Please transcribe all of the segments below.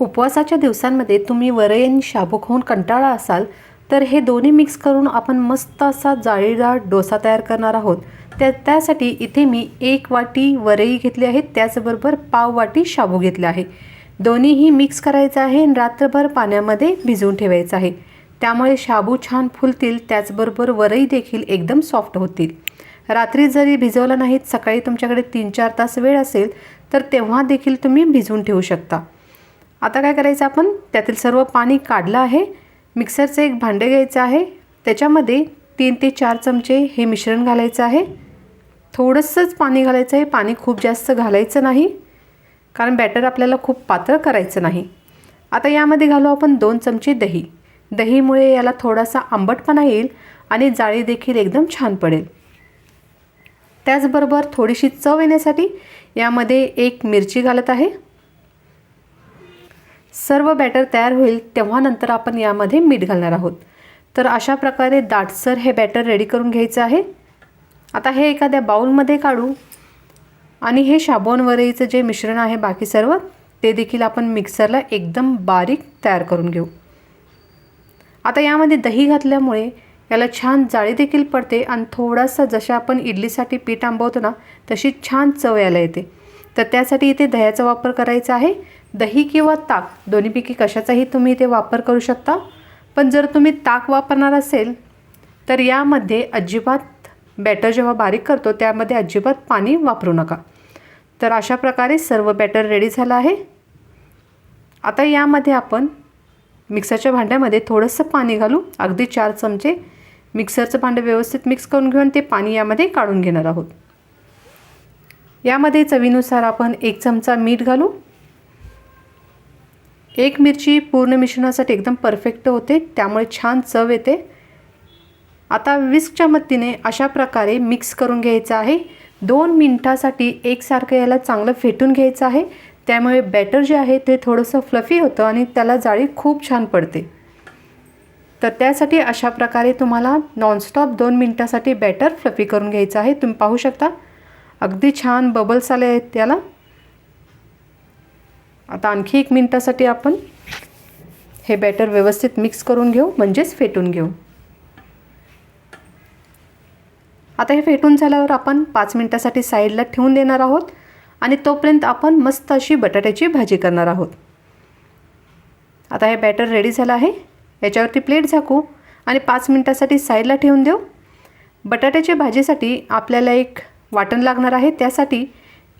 उपवासाच्या दिवसांमध्ये तुम्ही वरई आणि शाबू खाऊन कंटाळा असाल तर हे दोन्ही मिक्स करून आपण मस्त असा जाळीदार डोसा तयार करणार आहोत. त्या त्यासाठी इथे मी एक वाटी वरई घेतली आहे त्याचबरोबर पाव वाटी शाबू घेतले आहे. दोन्हीही मिक्स करायचं आहे आणि रात्रभर पाण्यामध्ये भिजवून ठेवायचं आहे. त्यामुळे शाबू छान फुलतील त्याचबरोबर वरई देखील एकदम सॉफ्ट होतील. रात्री जरी भिजवलं नाहीत सकाळी तुमच्याकडे तीन चार तास वेळ असेल तर तेव्हा देखील तुम्ही भिजवून ठेवू शकता. आता काय करायचं आपण? त्यातील सर्व पाणी काढलं आहे. मिक्सरचं एक भांडे घ्यायचं आहे. त्याच्यामध्ये तीन ते चार चमचे हे मिश्रण घालायचं आहे. थोडंसंच पाणी घालायचं आहे. पाणी खूप जास्त घालायचं नाही. कारण बॅटर आपल्याला खूप पातळ करायचं नाही. आता यामध्ये घालू आपण दोन चमचे दही. दहीमुळे याला थोडासा आंबटपणा येईल आणि जाळी देखील एकदम छान पडेल. त्याचबरोबर थोडीशी चव येण्यासाठी यामध्ये एक मिरची घालत आहे. सर्व बॅटर तयार होईल तेव्हा नंतर आपण यामध्ये मीठ घालणार आहोत. तर अशा प्रकारे दाटसर हे बॅटर रेडी करून घ्यायचं आहे. आता हे एखाद्या बाऊलमध्ये काढू. आणि हे शाबोन वरईचं जे मिश्रण आहे बाकी सर्व ते देखील आपण मिक्सरला एकदम बारीक तयार करून घेऊ. आता यामध्ये दही घातल्यामुळे याला छान जाळी देखील पडते आणि थोडासा जशा आपण इडलीसाठी पीठ आंबवतो ना तशी छान चव यायला येते. तर त्यासाठी इथे दह्याचा वापर करायचा आहे. दही किंवा ताक दोन्हीपैकी कशाचाही तुम्ही इथे वापर करू शकता. पण जर तुम्ही ताक वापरणार असेल तर यामध्ये अजिबात बॅटर जेव्हा बारीक करतो त्यामध्ये अजिबात पाणी वापरू नका. तर अशा प्रकारे सर्व बॅटर रेडी झालं आहे. आता यामध्ये आपण मिक्सरच्या भांड्यामध्ये थोडंसं पाणी घालू अगदी चार चमचे मिक्सरचं भांडं व्यवस्थित मिक्स करून घेऊन ते पाणी यामध्ये काढून घेणार आहोत. यामध्ये चवीनुसार आपण एक चमचा मीठ घालू. एक मिरची पूर्ण मिश्रणासाठी एकदम परफेक्ट होते. त्यामुळे छान चव येते. आता विस्कच्या मदतीने अशा प्रकारे मिक्स करून घ्यायचं आहे. दोन मिनटासाठी एकसारखं याला चांगलं फेटून घ्यायचं आहे. त्यामुळे बॅटर जे आहे ते थोडंसं फ्लफी होतं आणि त्याला जाळी खूप छान पडते. तर त्यासाठी अशा प्रकारे तुम्हाला नॉनस्टॉप दोन मिनटासाठी बॅटर फ्लफी करून घ्यायचं आहे. तुम्ही पाहू शकता. अगदी छान बबल्स आले आहेत त्याला. आता आणखी एक मिनटासाठी आपण हे बॅटर व्यवस्थित मिक्स करून घेऊ म्हणजेच फेटून घेऊ. आता हे फेटून झाल्यावर आपण पाच मिनटासाठी साईडला ठेवून देणार आहोत आणि तोपर्यंत आपण मस्त अशी बटाट्याची भाजी करणार आहोत. आता हे बॅटर रेडी झालं आहे. याच्यावरती प्लेट झाकू आणि पाच मिनटासाठी साईडला ठेवून देऊ. बटाट्याच्या भाजीसाठी आपल्याला एक वाटण लागणार आहे. त्यासाठी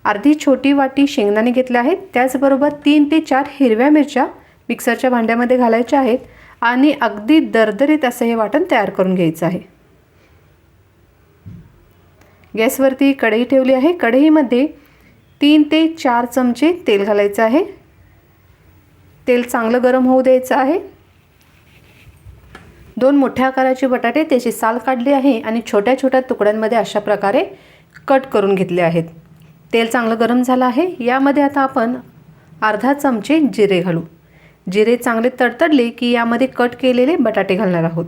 अर्धी छोटी वाटी शेंगदाणे घेतले आहेत. त्याचबरोबर तीन ते चार हिरव्या मिरच्या मिक्सरच्या भांड्यामध्ये घालायच्या आहेत आणि अगदी दरदरीत असं हे वाटण तयार करून घ्यायचं आहे. गॅसवरती कढई ठेवली आहे. कढईमध्ये तीन ते चार चमचे तेल घालायचं आहे. तेल चांगलं गरम होऊ द्यायचं आहे. दोन मोठ्या आकाराचे बटाटे त्याची साल काढली आहे आणि छोट्या छोट्या तुकड्यांमध्ये अशा प्रकारे कट करून घेतले आहेत. तेल चांगलं गरम झालं आहे. यामध्ये आता आपण अर्धा चमचे जिरे घालू. जिरे चांगले तडतडले की यामध्ये कट केलेले बटाटे घालणार आहोत.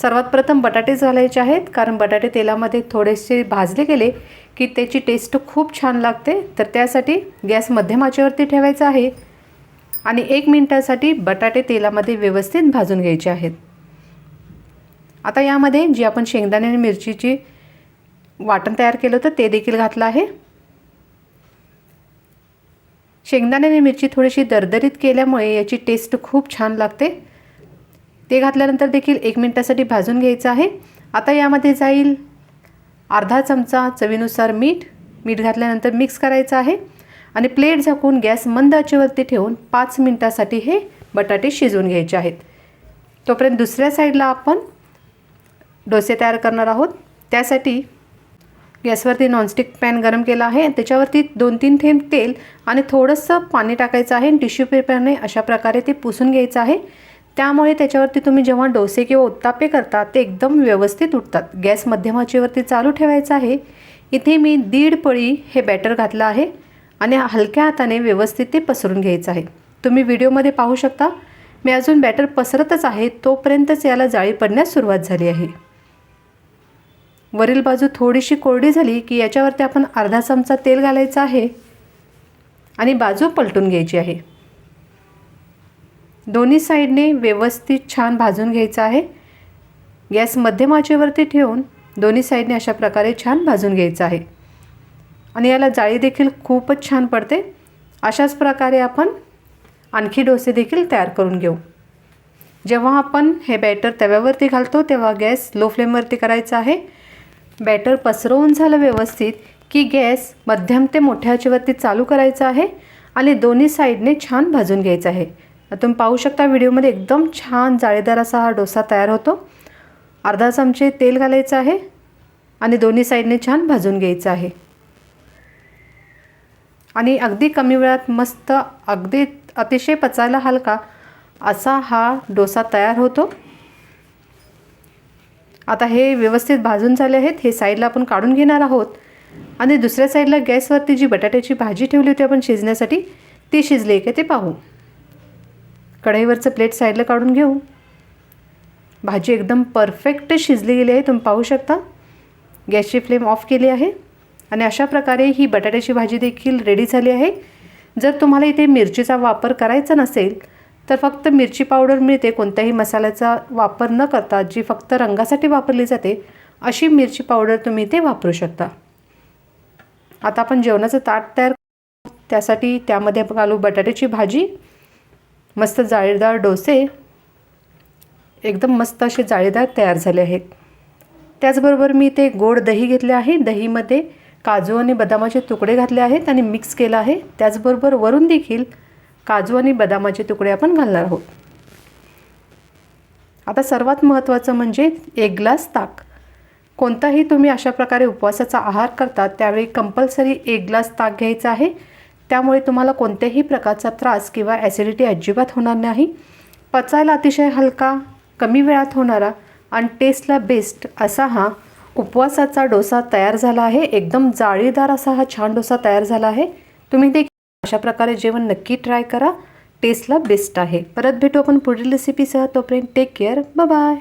सर्वात प्रथम बटाटेच घालायचे आहेत कारण बटाटे तेलामध्ये थोडेसे भाजले गेले की त्याची टेस्ट खूप छान लागते. तर त्यासाठी गॅस मध्यम आचेवरती ठेवायचा आहे आणि एक मिनटासाठी बटाटे तेलामध्ये व्यवस्थित भाजून घ्यायचे आहेत. आता यामध्ये जी आपण शेंगदाणे आणि मिरचीची वाटण तयार केलं होतं ते देखील घातलं आहे. शेंगदाण्याने मिरची थोडीशी दरदरीत केल्यामुळे याची टेस्ट खूप छान लागते. ते घातल्यानंतर देखील एक मिनटासाठी भाजून घ्यायचं आहे. आता यामध्ये जाईल अर्धा चमचा चवीनुसार मीठ. मीठ घातल्यानंतर मिक्स करायचं आहे. आणि प्लेट झाकून गॅस मंद आचेवरती ठेवून पाच मिनटासाठी हे बटाटे शिजवून घ्यायचे आहेत. तोपर्यंत दुसऱ्या साईडला आपण डोसे तयार करणार आहोत. त्यासाठी गॅसवरती नॉनस्टिक पॅन गरम केला आहे. आणि त्याच्यावरती दोन तीन थेंब तेल आणि थोडंसं पाणी टाकायचं आहे. आणि टिश्यू पेपरने अशा प्रकारे ते पुसून घ्यायचं आहे. त्यामुळे त्याच्यावरती तुम्ही जेव्हा डोसे किंवा उत्तापे करता ते एकदम व्यवस्थित उठतात. गॅस मध्यमाचीवरती चालू ठेवायचं आहे. इथे मी दीड पळी हे बॅटर घातलं आहे आणि हलक्या हाताने व्यवस्थित ते पसरून घ्यायचं आहे. तुम्ही व्हिडिओमध्ये पाहू शकता मी अजून बॅटर पसरतच आहे तोपर्यंतच याला जाळी पडण्यास सुरुवात झाली आहे. वरील बाजू थोडीशी कोरडी झाली की याच्यावरती आपण अर्धा चमचा तेल घालायचं आहे आणि बाजू पलटून घ्यायची आहे. दोन्ही साईडने व्यवस्थित छान भाजून घ्यायचं आहे. गॅस मध्यम आचेवरती ठेवून दोन्ही साईडने अशा प्रकारे छान भाजून घ्यायचं आहे. आणि याला जाळी देखील खूपच छान पडते. अशाच प्रकारे आपण आणखी डोसे देखील तयार करून घेऊ. जेव्हा आपण हे बॅटर तव्यावरती घालतो तेव्हा गॅस लो फ्लेमवरती करायचा आहे. बॅटर पसरवून झालं व्यवस्थित की गॅस मध्यम ते मोठ्या आचेवरती चालू करायचा आहे आणि दोन्ही साईडने छान भाजून घ्यायचं आहे. तुम्ही पाहू शकता व्हिडिओमध्ये एकदम छान जाळीदार असा हा डोसा तयार होतो. अर्धा चमचे तेल घालायचं आहे आणि दोन्ही साईडने छान भाजून घ्यायचं आहे. आणि अगदी कमी वेळात मस्त अगदी अतिशय पचायला हलका असा हा डोसा तयार होतो. आता हे व्यवस्थित भाजून झाले आहेत हे साईडला आपण काढून घेणार आहोत. आणि दुसऱ्या साईडला गॅसवरती जी बटाट्याची भाजी ठेवली होती आपण शिजण्यासाठी ती शिजली का ते पाहू. कढईवरचं प्लेट साईडला काढून घेऊ. भाजी एकदम परफेक्ट शिजली गेली आहे तुम्ही पाहू शकता. गॅसची फ्लेम ऑफ केली आहे. आणि अशा प्रकारे ही बटाट्याची भाजी देखील रेडी झाली आहे. जर तुम्हाला इथे मिरचीचा वापर करायचा नसेल तर फक्त मिरची पावडर मिळते कोणत्याही मसाल्याचा वापर न करता जी फक्त रंगासाठी वापरली जाते अशी मिरची पावडर तुम्ही इथे वापरू शकता. आता आपण जेवणाचं ताट तयार त्यासाठी त्यामध्ये आपण घालू बटाट्याची भाजी मस्त जाळीदार डोसे. एकदम मस्त असे जाळीदार तयार झाले आहेत. त्याचबरोबर मी ते गोड दही घेतले आहे. दहीमध्ये काजू आणि बदामाचे तुकडे घातले आहेत आणि मिक्स केलं आहे. त्याचबरोबर वरून देखील काजू आणि बदामाचे तुकडे आपण घालणार आहोत. आता सर्वात महत्त्वाचं म्हणजे एक ग्लास ताक. कोणताही तुम्ही अशा प्रकारे उपवासाचा आहार करता त्यावेळी कंपल्सरी एक ग्लास ताक घ्यायचा आहे. त्यामुळे तुम्हाला कोणत्याही प्रकारचा त्रास किंवा ॲसिडिटी अजिबात होणार नाही. पचायला अतिशय हलका कमी वेळात होणारा आणि टेस्टला बेस्ट असा हा उपवासाचा डोसा तयार झाला आहे. एकदम जाळीदार असा हा छान डोसा तयार झाला आहे. तुम्ही देखील अशा प्रकारे जेवण नक्की ट्राय करा. टेस्टला बेस्ट आहे. परत भेटू आपण पुढील रेसिपीसह तोपर्यंत टेक केअर बाय